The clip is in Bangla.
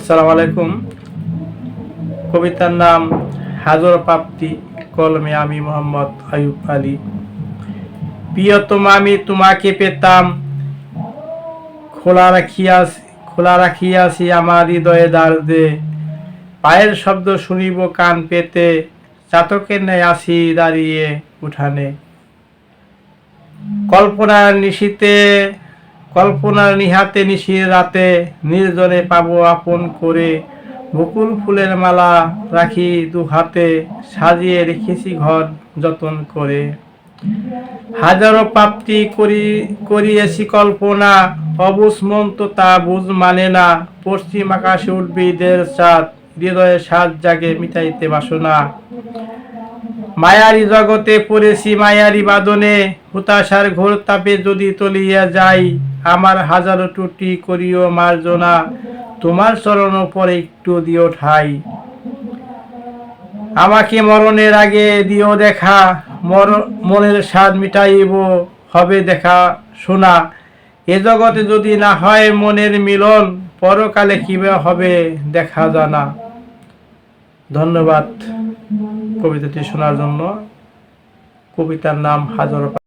আসসালামু আলাইকুম। কবিতার নাম হাজর প্রাপ্তি, কলমে আমি মোহাম্মদ আয়ুব আলী। প্রিয়তম আমি তোমাকে পেতাম। খোলা রাখিয়াছি খোলা রাখিয়াছি আমার হৃদয়ে দে পায়ের শব্দ শুনিব কান পেতে চাতকের ন্যায় আসি দাঁড়িয়ে উঠানে। কল্পনার নিশীতে কল্পনার নিহাতে নিশির রাতে নির্জনে পাবো আপন করে। বকুল ফুলের মালা রাখি দু হাতে সাজিয়ে রেখেছি ঘর যতন করে। হাজারো প্রাপ্তি করি, করিয়েছি কল্পনা অবুজ মন তো বুঝ মানে না। পশ্চিম আকাশে উদ্ভিদের চাঁদ, হৃদয়ে সাত জাগে মিটাইতে বাসনা। মায়ারি জগতে পড়েছি মায়ারি বাদনে হুতাশার ঘোর তাপে যদি তলিয়া যাই আমার হাজারো টুটি করিও মার্জনা, তোমার চরণ পরে একটু দিও ঠাই। আমাকে মরণের আগে দিও দেখা, মর, মনের স্বাদ মিটাইব, হবে দেখা শোনা। এ জগতে যদি না হয় মনের মিলন, পরকালে কীভাবে হবে দেখা জানা। ধন্যবাদ কবিতাটি শোনার জন্য। কবিতার নাম হাজার